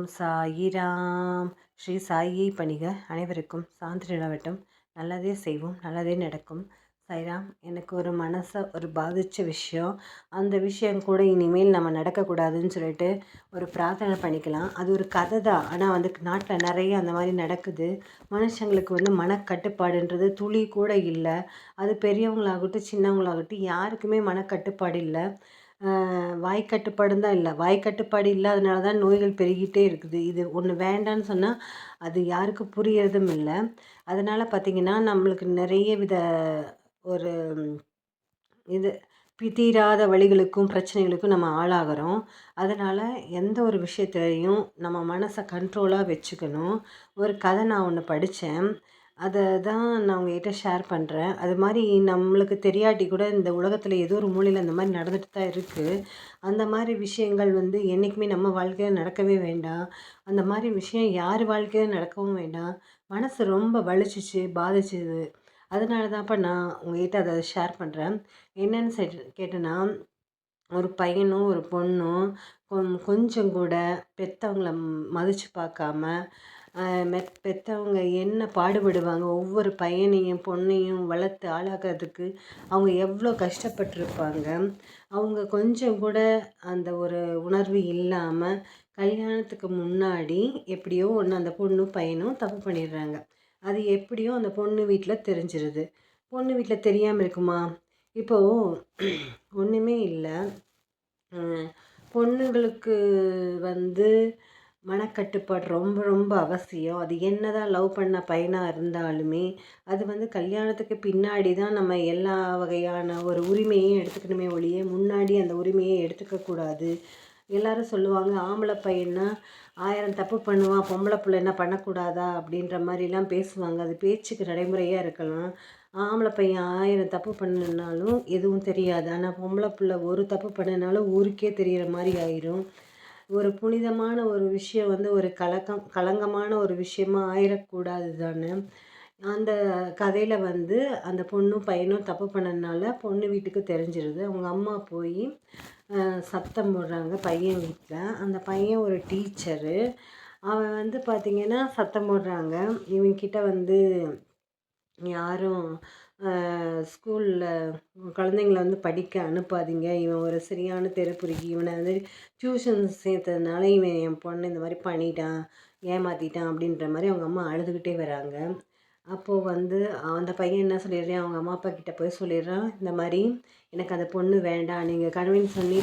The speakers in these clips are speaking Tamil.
ஓம் சாயிராம் ஸ்ரீ சாயியை பணிக அனைவருக்கும் சாந்தி நிலவட்டும். நல்லதே செய்வோம் நல்லதே நடக்கும். சாய்ராம் எனக்கு ஒரு மனசை ஒரு பாதித்த விஷயம். அந்த விஷயம் கூட இனிமேல் நம்ம நடக்கக்கூடாதுன்னு சொல்லிட்டு ஒரு பிரார்த்தனை பண்ணிக்கலாம். அது ஒரு கதை தான். ஆனால் வந்து நாட்டில் நிறைய அந்த மாதிரி நடக்குது. மனுஷங்களுக்கு வந்து மனக்கட்டுப்பாடுன்றது துளி கூட இல்லை. அது பெரியவங்களாகட்டும் சின்னவங்களாகட்டும் யாருக்குமே மனக்கட்டுப்பாடு இல்லை. வாய் தான் இல்லை. வாய்க்கட்டுப்பாடு இல்லாதனால தான் நோய்கள் பெருகிட்டே இருக்குது. இது ஒன்று வேண்டான்னு சொன்னால் அது யாருக்கும் புரியறதும் இல்லை. அதனால் பார்த்திங்கன்னா நம்மளுக்கு நிறைய வித ஒரு இது தீராத வழிகளுக்கும் பிரச்சனைகளுக்கும் நம்ம ஆளாகிறோம். அதனால் எந்த ஒரு விஷயத்துலையும் நம்ம மனசை கண்ட்ரோலாக வச்சுக்கணும். ஒரு கதை நான் ஒன்று படித்தேன் அதை தான் நான் உங்ககிட்ட ஷேர் பண்ணுறேன் அது மாதிரி நம்மளுக்கு தெரியாட்டி கூட இந்த உலகத்தில் ஏதோ ஒரு மூலையில் அந்த மாதிரி நடந்துட்டு தான் இருக்குது அந்த மாதிரி விஷயங்கள் வந்து என்றைக்குமே நம்ம வாழ்க்கையில் நடக்கவே வேண்டாம். அந்த மாதிரி விஷயம் யார் வாழ்க்கையில் நடக்கவும் வேண்டாம். மனசு ரொம்ப வலிச்சிச்சு பாதிச்சுது. அதனால தான்ப்பா நான் உங்ககிட்ட அதை ஷேர் பண்ணுறேன் என்னென்னு செ கேட்டேன்னா ஒரு பையனும் ஒரு பொண்ணும் கொஞ்சம் கூட பெற்றவங்கள மதித்து பார்க்காம பெற்றவங்க என்ன பாடுபடுவாங்க? ஒவ்வொரு பையனையும் பொண்ணையும் வளர்த்து ஆளாக்கிறதுக்கு அவங்க எவ்வளோ கஷ்டப்பட்டிருப்பாங்க? அவங்க கொஞ்சம் கூட அந்த ஒரு உணர்வு இல்லாமல் கல்யாணத்துக்கு முன்னாடி எப்படியோ ஒன்று அந்த பொண்ணும் பையனும் தப்பு பண்ணிடுறாங்க. அது எப்படியோ அந்த பொண்ணு வீட்டில் தெரிஞ்சிருது. பொண்ணு வீட்டில் தெரியாமல் இருக்குமா? இப்போது ஒன்றுமே இல்லை. பொண்ணுங்களுக்கு வந்து மனக்கட்டுப்பாடு ரொம்ப ரொம்ப அவசியம். அது என்ன தான் லவ் பண்ண பையனாக இருந்தாலுமே அது வந்து கல்யாணத்துக்கு பின்னாடி தான் நம்ம எல்லா வகையான ஒரு உரிமையும் எடுத்துக்கணுமே ஒழிய முன்னாடி அந்த உரிமையை எடுத்துக்கக்கூடாது. எல்லோரும் சொல்லுவாங்க ஆம்பளை பையனா ஆயிரம் தப்பு பண்ணுவான் பொம்பளை பிள்ளை என்ன பண்ணக்கூடாதா? அப்படின்ற மாதிரிலாம் பேசுவாங்க. அது பேச்சுக்கு நடைமுறையாக இருக்கலாம். ஆம்பளை பையன் ஆயிரம் தப்பு பண்ணினாலும் எதுவும் தெரியாது. ஆனால் பொம்பளை பிள்ளை ஒரு தப்பு பண்ணினாலும் ஊருக்கே தெரிகிற மாதிரி ஆயிரும். ஒரு புனிதமான ஒரு விஷயம் வந்து ஒரு கலக்கம் களங்கமான ஒரு விஷயமா ஆயிடக்கூடாது தானே அந்த கதையில் வந்து அந்த பொண்ணும் பையனும் தப்பு பண்ணதுனால பொண்ணு வீட்டுக்கு தெரிஞ்சிருது. அவங்க அம்மா போய் சத்தம் போடுறாங்க பையன் வீட்டில் அந்த பையன் ஒரு டீச்சரு. அவன் வந்து பார்த்திங்கன்னா சத்தம் போடுறாங்க. இவன்கிட்ட வந்து யாரும் ஸ்கூலில் குழந்தைங்கள வந்து படிக்க அனுப்பாதீங்க. இவன் ஒரு சரியான தெருப்புரிக்கி இவனை வந்து டியூஷன் சேர்த்ததுனால இவன் என் பொண்ணு இந்த மாதிரி பண்ணிட்டான் ஏமாற்றிட்டான் அப்படின்ற மாதிரி அவங்க அம்மா அழுதுகிட்டே வராங்க. அப்போது வந்து அந்த பையன் என்ன சொல்லிடுறான்? அவங்க அம்மா அப்பா கிட்டே போய் சொல்லிடுறான் இந்த மாதிரி எனக்கு அந்த பொண்ணு வேண்டாம் நீங்கள் கன்வின்ஸ் பண்ணி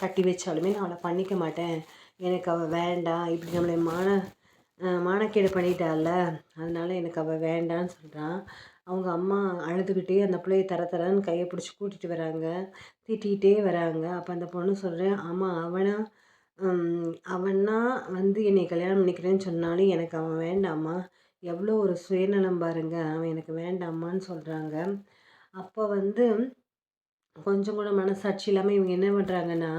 கட்டி வச்சாலுமே நான் அவளை பண்ணிக்க மாட்டேன். எனக்கு அவள் வேண்டாம். இப்படி நம்மளை மான மானக்கேடு பண்ணிட்டால அதனால் எனக்கு அவள் வேண்டான்னு சொல்கிறான் அவங்க அம்மா அழுதுகிட்டே அந்த பிள்ளைய தர தரன்னு கையை பிடிச்சி கூட்டிகிட்டு வராங்க. திட்டிகிட்டே வராங்க. அப்போ அந்த பொண்ணு சொல்கிறேன் ஆமாம் அவனா அவனா வந்து என்னை கல்யாணம் பண்ணிக்கிறேன்னு சொன்னாலும் எனக்கு அவன் வேண்டாமா எவ்வளோ ஒரு சுயநலம் பாருங்க. அவன் எனக்கு வேண்டாமான்னு சொல்கிறாங்க அப்போ வந்து கொஞ்சம் கூட மனசாட்சி இல்லாமல் இவங்க என்ன பண்ணுறாங்கன்னா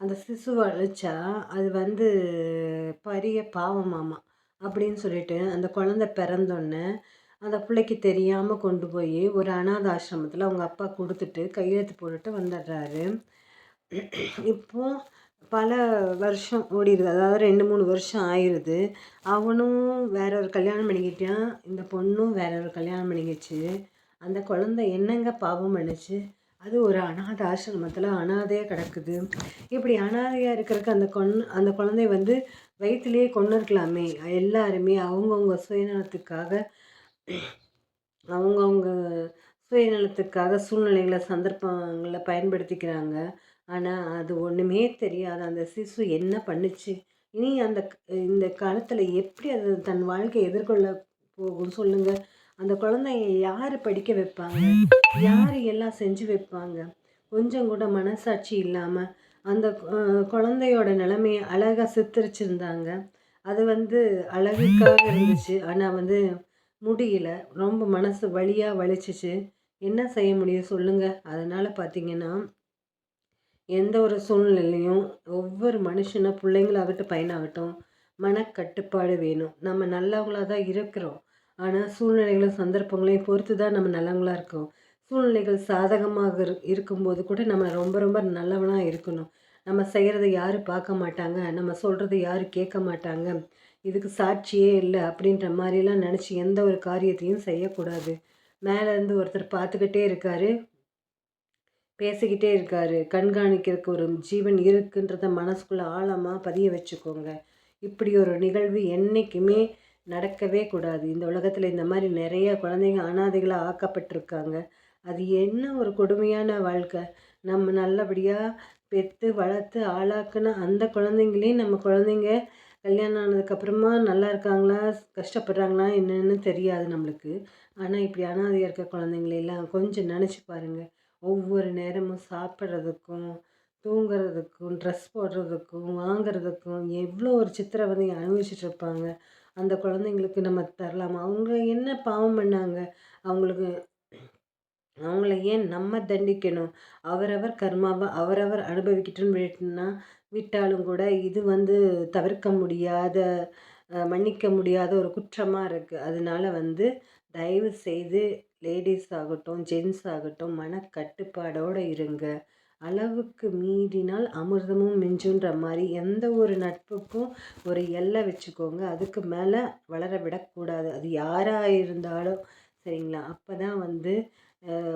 அந்த சிசுவை அழைச்சா அது வந்து பரிய பாவமாமா அப்படின்னு சொல்லிட்டு அந்த குழந்த பிறந்தோன்னே அந்த பிள்ளைக்கு தெரியாமல் கொண்டு போய் ஒரு அனாத ஆசிரமத்தில் அவங்க அப்பா கொடுத்துட்டு கையெழுத்து போட்டுட்டு வந்துடுறாரு. இப்போ பல வருஷம் ஓடிடுது அதாவது ரெண்டு மூணு வருஷம் ஆயிடுது அவனும் வேற ஒரு கல்யாணம் பண்ணிக்கிட்டான். இந்த பொண்ணும் வேற ஒரு கல்யாணம் பண்ணிக்கிச்சு. அந்த குழந்த என்னங்க பாவம் பண்ணிச்சு? அது ஒரு அனாத ஆசிரமத்தில் அனாதையாக கிடக்குது. இப்படி அனாதையாக இருக்கிறதுக்கு அந்த கொன் அந்த குழந்தைய வந்து வயிற்றுலேயே கொண்டு இருக்கலாமே எல்லாருமே அவங்கவுங்க சுயநலத்துக்காக அவங்கவுங்க சுயநலத்துக்காக சூழ்நிலைகளை சந்தர்ப்பங்களை பயன்படுத்திக்கிறாங்க. ஆனால் அது ஒன்றுமே தெரியாது. அந்த சிசு என்ன பண்ணுச்சு? இனி அந்த இந்த காலத்தில் எப்படி அது தன் வாழ்க்கையை எதிர்கொள்ள போகும் சொல்லுங்கள் அந்த குழந்தைய யார் படிக்க வைப்பாங்க? யார் எல்லாம் செஞ்சு வைப்பாங்க? கொஞ்சம் கூட மனசாட்சி இல்லாமல் அந்த குழந்தையோட நிலைமையை அழகாக சித்தரிச்சிருந்தாங்க. அது வந்து அழகுக்காக இருந்துச்சு. ஆனால் வந்து முடியல. ரொம்ப மனசு வழியாக வலிச்சிச்சு. என்ன செய்ய முடியும் சொல்லுங்கள் அதனால் பார்த்தீங்கன்னா எந்த ஒரு சூழ்நிலையும் ஒவ்வொரு மனுஷனும் பிள்ளைங்களாகட்டும் பையனாகட்டும் மனக்கட்டுப்பாடு வேணும். நம்ம நல்லவங்களாக தான் இருக்கிறோம். ஆனால் சூழ்நிலைகளும் சந்தர்ப்பங்களையும் பொறுத்து தான் நம்ம நல்லவங்களாக இருக்கோம். சூழ்நிலைகள் சாதகமாக இருக்கும்போது கூட நம்ம ரொம்ப ரொம்ப நல்லவனாக இருக்கணும். நம்ம செய்கிறத யாரும் பார்க்க மாட்டாங்க? நம்ம சொல்கிறத யாரும் கேட்க மாட்டாங்க? இதுக்கு சாட்சியே இல்லை அப்படின்ற மாதிரிலாம் நினச்சி எந்த ஒரு காரியத்தையும் செய்யக்கூடாது. மேலேருந்து ஒருத்தர் பார்த்துக்கிட்டே இருக்காரு. பேசிக்கிட்டே இருக்காரு. கண்காணிக்கிறதுக்கு ஒரு ஜீவன் இருக்குன்றத மனசுக்குள்ளே ஆழமாக பதிய வச்சுக்கோங்க. இப்படி ஒரு நிகழ்வு என்றைக்குமே நடக்கவே கூடாது. இந்த உலகத்தில் இந்த மாதிரி நிறைய குழந்தைங்க அனாதைகளாக ஆக்கப்பட்டிருக்காங்க. அது என்ன ஒரு கொடுமையான வாழ்க்கை. நம்ம நல்லபடியாக பெற்று வளர்த்து ஆளாக்குன அந்த குழந்தைங்களையும் நம்ம குழந்தைங்க கல்யாணம் ஆனதுக்கப்புறமா நல்லா இருக்காங்களா? கஷ்டப்படுறாங்களா? என்னென்னு தெரியாது நம்மளுக்கு. ஆனால் இப்படி அனாதையாக இருக்க குழந்தைங்களெல்லாம் கொஞ்சம் நினச்சி பாருங்கள் ஒவ்வொரு நேரமும் சாப்பிட்றதுக்கும் தூங்குறதுக்கும் ட்ரெஸ் போடுறதுக்கும் வாங்குறதுக்கும் எவ்வளோ ஒரு சித்திரவதை அனுபவிச்சுட்டு இருப்பாங்க. அந்த குழந்தைங்களுக்கு நம்ம தரலாமா. அவங்க என்ன பாவம் பண்ணாங்க? அவங்களுக்கு அவங்கள ஏன் நம்ம தண்டிக்கணும். அவரவர் கர்மாவை அவரவர் அனுபவிக்கிட்டுன்னு விட்டுனா விட்டாலும் கூட இது வந்து தவிர்க்க முடியாத மன்னிக்க முடியாத ஒரு குற்றமாக இருக்குது அதனால வந்து தயவு செய்து லேடிஸ் ஆகட்டும் ஜென்ஸ் ஆகட்டும் மனக்கட்டுப்பாடோடு இருங்க. அளவுக்கு மீறினால் அமிர்தமும் மிஞ்சுன்ற மாதிரி எந்த ஒரு நட்புக்கும் ஒரு எல்லை வச்சுக்கோங்க. அதுக்கு மேலே வளர விடக்கூடாது. அது யாராக இருந்தாலும் சரிங்களா? அப்போ தான் வந்து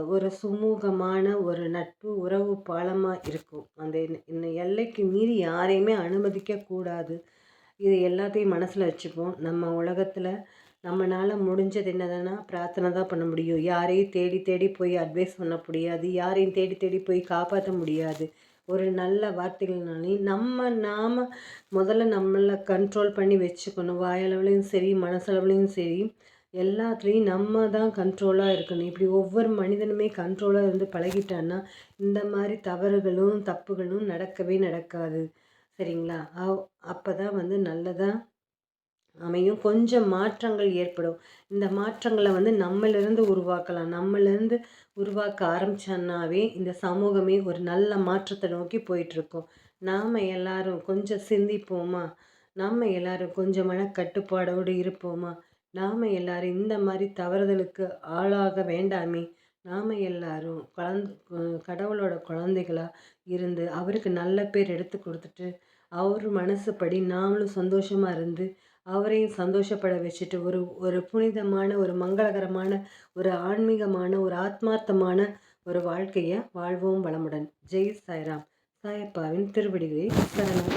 ஒரு சுமூகமான ஒரு நட்பு உறவு பாலமாக இருக்கும். அந்த இந்த எல்லைக்கு மீறி யாரையுமே அனுமதிக்கக்கூடாது இது எல்லாத்தையும் மனசில் வச்சுப்போம். நம்ம உலகத்தில் நம்மளால் முடிஞ்சது என்னதுன்னா பிரார்த்தனை தான் பண்ண முடியும். யாரையும் தேடி தேடி போய் அட்வைஸ் பண்ண முடியாது. யாரையும் தேடி தேடி போய் காப்பாற்ற முடியாது. ஒரு நல்ல வார்த்தைகள்னாலையும் நம்ம நாம் முதல்ல நம்மளை கண்ட்ரோல் பண்ணி வச்சுக்கணும். வாயளவுலையும் சரி மனசளவுலையும் சரி. எல்லாத்துலேயும் நம்ம தான் கண்ட்ரோலாக இருக்கணும். இப்படி ஒவ்வொரு மனிதனுமே கண்ட்ரோலாக இருந்து பழகிட்டான்னா இந்த மாதிரி தவறுகளும் தப்புகளும் நடக்கவே நடக்காது. சரிங்களா? அப்போ தான் வந்து நல்லதாக அமையும். கொஞ்சம் மாற்றங்கள் ஏற்படும். இந்த மாற்றங்களை வந்து நம்மளிருந்து உருவாக்கலாம். நம்மளிருந்து உருவாக்க ஆரம்பிச்சோன்னாவே இந்த சமூகமே ஒரு நல்ல மாற்றத்தை நோக்கி போயிட்டுருக்கோம். நாம் எல்லாரும் கொஞ்சம் சிந்திப்போமா? நாம் எல்லாரும் கொஞ்சம் மன கட்டுப்பாடோடு இருப்போமா? நாம் எல்லாரும் இந்த மாதிரி தவறுதலுக்கு ஆளாக வேண்டாமே. நாம் எல்லாரும் குழந்த கடவுளோட குழந்தைகளாக இருந்து அவருக்கு நல்ல பேர் எடுத்து கொடுத்துட்டு அவர் மனசுப்படி நாமளும் சந்தோஷமாக இருந்து அவரையும் சந்தோஷப்பட வச்சுட்டு ஒரு ஒரு புனிதமான ஒரு மங்களகரமான ஒரு ஆன்மீகமான ஒரு ஆத்மார்த்தமான ஒரு வாழ்க்கையை வாழ்வோம் வளமுடன். ஜெய் சாய்ராம். சாயப்பாவின் திருவடிகளை சரணம்.